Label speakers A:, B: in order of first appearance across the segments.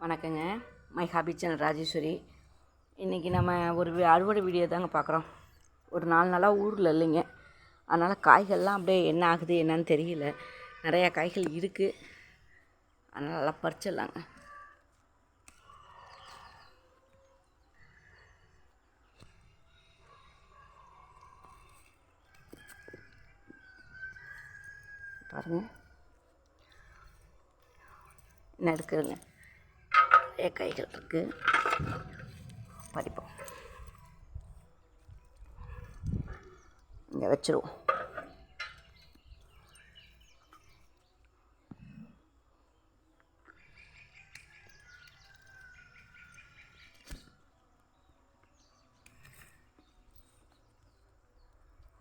A: வணக்கங்க. My hobby channel Rajeshwari. இன்றைக்கி நம்ம ஒரு அறுவடை வீடியோ தாங்க பார்க்குறோம் ஒரு நாலு நாளாக ஊரில் இல்லைங்க. அதனால் காய்கள்லாம் அப்படியே என்ன ஆகுது என்னன்னு தெரியல. நிறையா காய்கள் இருக்குது அதனால் நல்லா பறிச்சிடலாங்க. பாருங்கள் என்ன இருக்குதுங்க? நிறைய காய்கள் இருக்குது படிப்போம் இங்கே வச்சுருவோம்.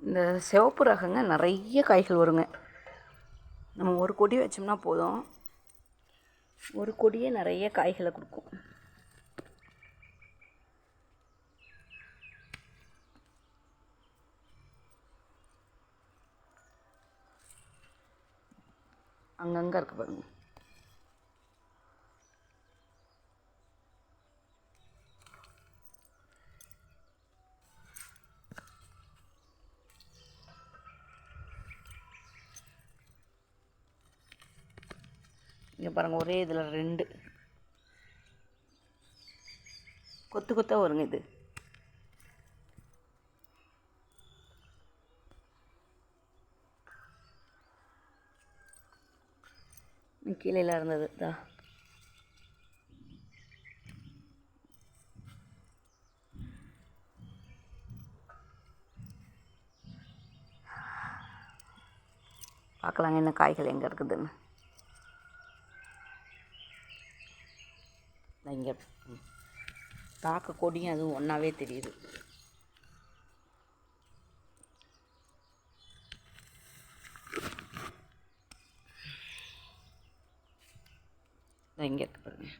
A: இந்த சிவப்பு ரகங்க நிறைய காய்கள் வருங்க. நம்ம ஒரு கொடி வச்சோம்னா போதும். ஒரு கொடியே நிறைய காய்களை கொடுக்கும். அங்கங்கே இருக்கு பாருங்கள் இங்கே பாருங்கள் ஒரே இதில் ரெண்டு. கொத்து கொத்தாக வருங்க இது. கீழே இருந்தது தா பார்க்கலாங்க என்ன காய்கள் எங்கே இருக்குதுன்னு. இங்கே தாக்க கொடியும் அதுவும் ஒன்றாவே தெரியுது. இங்கே இருக்கு பாருங்க.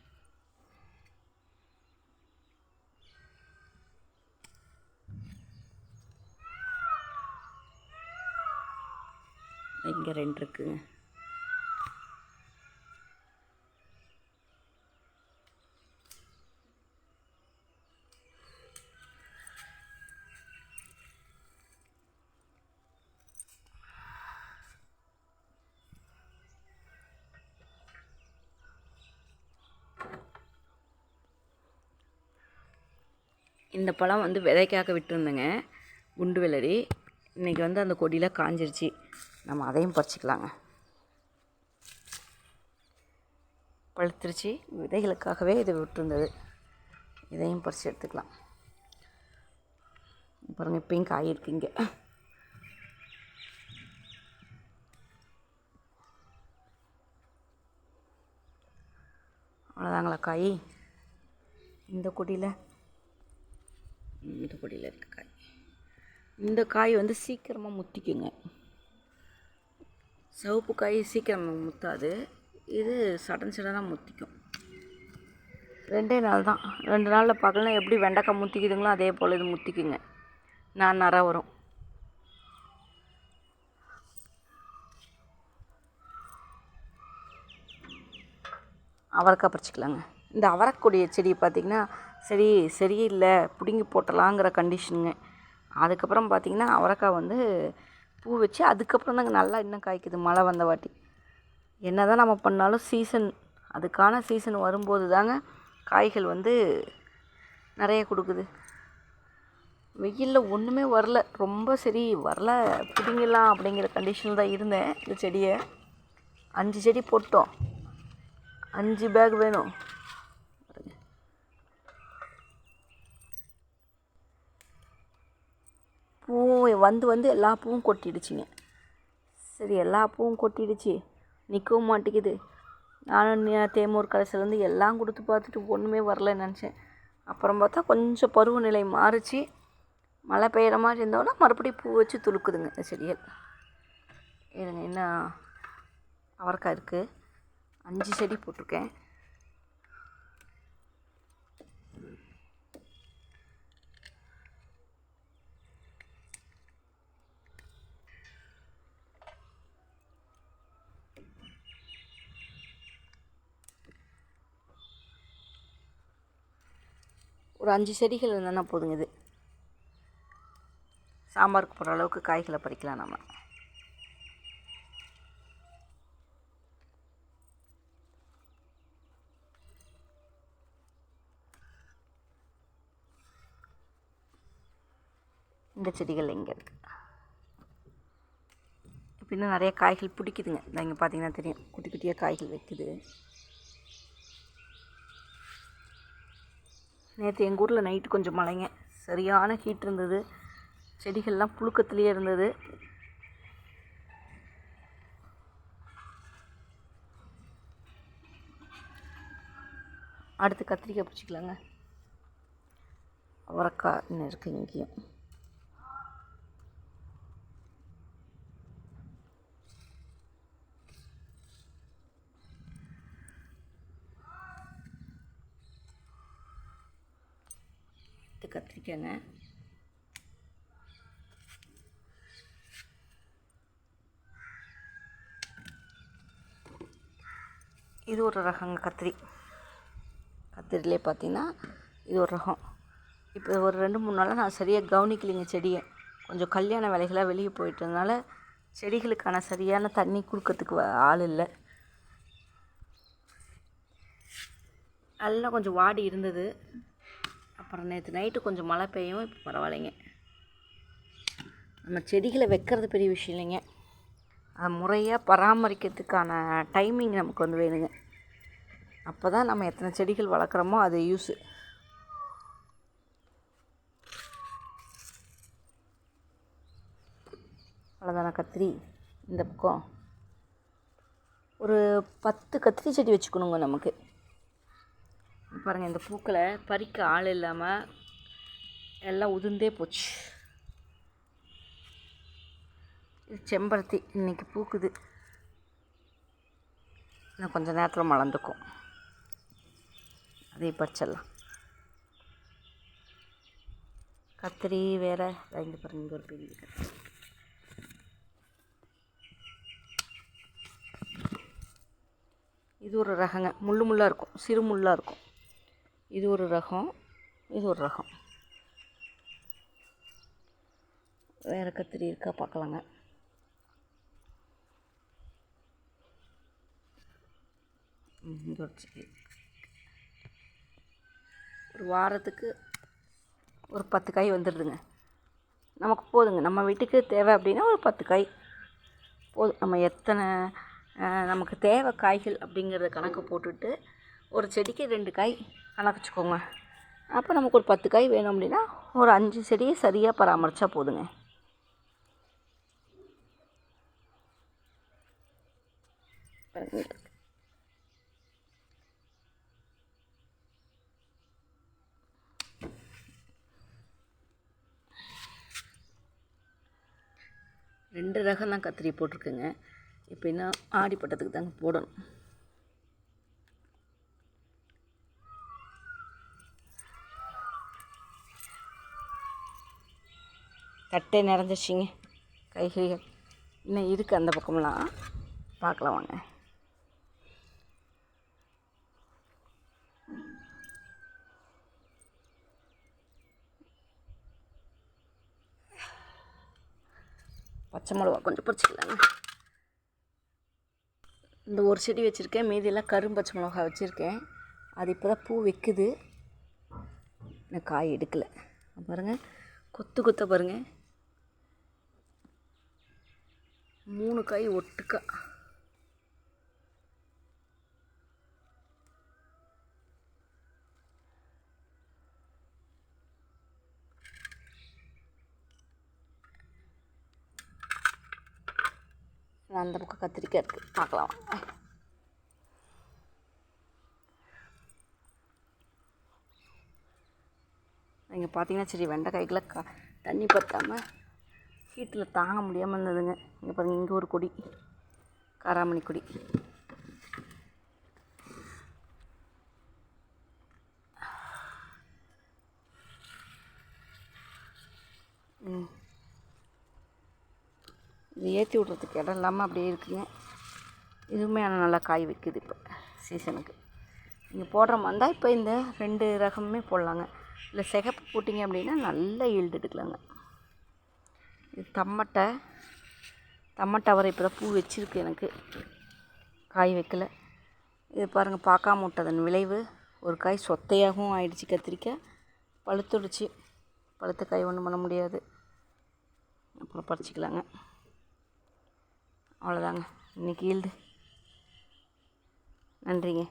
A: இங்கே ரெண்டு இருக்குங்க. இந்த பழம் வந்து விதைக்காக விட்டுருந்தேங்க குண்டு வெள்ளரி இன்றைக்கி வந்து அந்த கொடியில் காஞ்சிருச்சு. நம்ம அதையும் பறிச்சிக்கலாங்க. பழுத்துருச்சு. விதைகளுக்காகவே இது விட்டுருந்தது. இதையும் பறித்து எடுத்துக்கலாம். பாருங்கள் இப்பயும் காய் இருக்குங்க அவ்வளோதாங்களா காய்? இந்த கொடியில் இந்த கொடியில் இருக்க காய். இந்த காய் வந்து சீக்கிரமாக முத்திக்குங்க. சிவப்பு காய் சீக்கிரமாக முத்தாது. இது சடன் சடனாக முத்திக்கும். ரெண்டே நாள் தான். ரெண்டு நாளில் பார்க்கலாம் எப்படி வெண்டைக்காய் முத்திக்குதுங்களோ அதே போல் இது முத்திக்குங்க. நான் நர வரும். அவரைக்காய் பறிச்சிக்கலாங்க. இந்த அவரைக்கூடிய செடி பார்த்திங்கன்னா சரி சரியில்லை பிடுங்கி போட்டலாங்கிற கண்டிஷனுங்க அதுக்கப்புறம் பார்த்திங்கன்னா அவரைக்காய் வந்து பூ வச்சு அதுக்கப்புறம் தாங்க நல்லா இன்னும் காய்க்குது மழை வந்த வாட்டி. என்ன தான் நம்ம பண்ணாலும் சீசன் அதுக்கான சீசன் வரும்போது தாங்க காய்கள் வந்து நிறைய கொடுக்குது. வெயிலில் ஒன்றுமே வரல ரொம்ப சரி வரல பிடிங்கலாம் அப்படிங்கிற கண்டிஷனில் தான் இருந்தேன் இந்த செடியை. அஞ்சு செடி போட்டோம். அஞ்சு பேக் வேணும். பூவும் வந்து வந்து எல்லா பூவும் கொட்டிடுச்சுங்க. சரி எல்லா பூவும் கொட்டிடுச்சு. நிற்கவும் மாட்டேங்குது. நானும் தேமூர் கடைசிலேருந்து எல்லாம் கொடுத்து பார்த்துட்டு ஒன்றுமே வரலன்னு நினச்சேன். அப்புறம் பார்த்தா கொஞ்சம் பருவநிலை மாறுச்சு. மழை பெய்கிற மாதிரி இருந்தோன்னா மறுபடியும் பூ வச்சு துளுக்குதுங்க இந்த செடிகள். இருங்க என்ன அவரைக்காய் இருக்குது அஞ்சு செடி போட்டிருக்கேன். ஒரு அஞ்சு செடிகள் இருந்தோன்னா போதுங்க இது. சாம்பாருக்கு போடுற அளவுக்கு காய்களை பறிக்கலாம் நம்ம இந்த செடிகள் இங்கே இருக்குது இப்போ இன்னும் நிறைய காய்கள் பிடிக்குதுங்க. இந்த இங்கே பார்த்தீங்கன்னா தெரியும். குட்டி குட்டியாக காய்கள் வைக்குது. நேற்று எங்கள் ஊரில் நைட்டு கொஞ்சம் மழைங்க. சரியான ஹீட் இருந்தது. செடிகள்லாம் புழுக்கத்துலேயே இருந்தது. அடுத்து கத்திரிக்காய் பிடிச்சிக்கலாங்க அவரைக்காய் இன்னும் இருக்குது இங்கேயும். கத்திரிக்காய்ங்க இது ஒரு ரகங்க கத்திரி. கத்திரிலே பார்த்திங்கன்னா இது ஒரு ரகம். இப்போ ஒரு ரெண்டு மூணு நாளாக நான் சரியாக கவனிக்கலைங்க செடியை. கொஞ்சம் கல்யாண வேலைகளாக வெளியே போயிட்டதுனால செடிகளுக்கான சரியான தண்ணி கொடுக்கறதுக்கு ஆள் இல்லை. நல்லா கொஞ்சம் வாடி இருந்தது. அப்புறம் நேற்று நைட்டு கொஞ்சம் மழை பெய்யும் இப்போ பரவாயில்லைங்க. நம்ம செடிகளை வைக்கிறது பெரிய விஷயம் இல்லைங்க. அதை முறையாக பராமரிக்கிறதுக்கான டைமிங் நமக்கு வந்து வேணுங்க. அப்போ தான் நம்ம எத்தனை செடிகள் வளர்க்குறோமோ அது யூஸு அவ்வளோதான கத்திரி? இந்த பக்கம். ஒரு பத்து கத்திரி செடி வச்சுக்கணுங்க நமக்கு. பாருங்கள் இந்த பூக்களை பறிக்க ஆள் இல்லாமல் எல்லாம் உதிர்ந்தே போச்சு. இது செம்பருத்தி இன்றைக்கி பூக்குது. இன்னும் கொஞ்சம் நேரத்தில் மலர்ந்துக்கும். அதே பறிச்சிடலாம். கத்திரி வேறு இங்கே பாருங்க இங்கே ஒரு பெரிய கத்திரி. இது ஒரு ரகங்க முள்ளு முள்ளாக இருக்கும் சிறு முள்ளாக இருக்கும். இது ஒரு ரகம் இது ஒரு ரகம். வேறு கத்திரி இருக்கா பார்க்கலாங்க. ஒரு வாரத்துக்கு ஒரு பத்து காய் வந்துடுதுங்க. நமக்கு போதுங்க. நம்ம வீட்டுக்கு தேவை அப்படின்னா ஒரு பத்து காய். போதும். நம்ம எத்தனை நமக்கு தேவை காய்கள் அப்படிங்கிறத கணக்கு போட்டுட்டு ஒரு செடிக்கு ரெண்டு காய் நல்லா வச்சுக்கோங்க. அப்போ நமக்கு ஒரு பத்து காய் வேணும் அப்படின்னா ஒரு அஞ்சு செடியை சரியாக பராமரித்தா போதுங்க. ரெண்டு ரகம் தான் கத்திரி போட்டிருக்குங்க. இப்போ இன்னும் ஆடிப்பட்டத்துக்கு தாங்க போடணும். கட்டை நிறைஞ்சிச்சிங்க கைகள் இன்னும் இருக்குது அந்த பக்கமெல்லாம். பார்க்கலாம் வாங்க. பச்சை மிளகா கொஞ்சம் பொறிச்சிக்கலாங்க இந்த ஒரு செடி வச்சுருக்கேன். மீதியெல்லாம் கரும் பச்சை மிளகா வச்சுருக்கேன். அது இப்போ தான் பூ வைக்குது. இன்னும் காய் எடுக்கலை. பாருங்கள் கொத்து கொத்த பாருங்கள் மூணு காய் ஒட்டுக்கா. அந்த பக்கம் கத்திரிக்காய் இருக்குது பார்க்கலாம். இங்கே பார்த்தீங்கன்னா சரி வெண்டைக்காய்க்கெல்லாம் கா தண்ணி பற்றாமல் ஹீட்டில் தாங்க முடியாமல் இருந்ததுங்க. இங்கே பாருங்கள் இங்கே ஒரு கொடி. காராமணி கொடி. இது ஏற்றி விட்றதுக்கு இடம் இல்லாமல் அப்படியே இருக்குங்க. இதுவுமே ஆனால் நல்லா காய் வைக்குது இப்போ சீசனுக்கு. நீங்கள் போடுற மாதிரி இருந்தால் இப்போ இந்த ரெண்டு ரகமுமே போடலாங்க. இல்லை சிகப்பு போட்டிங்க அப்படின்னா நல்ல ஈல்டு எடுக்கலாங்க. இது தம்மட்டை தம்மட்டை அவரை இப்போ தான் பூ வச்சிருக்கு எனக்கு. காய் வைக்கல. இது பாருங்கள் பார்க்காம விட்டதன் விளைவு. ஒரு காய் சொத்தையாகவும் ஆயிடுச்சு கத்திரிக்காய். பழுத்துடுச்சு. பழுத்த காய் ஒன்றும் பண்ண முடியாது. அப்புறம் பறிச்சிக்கலாங்க. அவ்வளோதாங்க. இன்றைக்கி ஈல்டு. நன்றிங்க.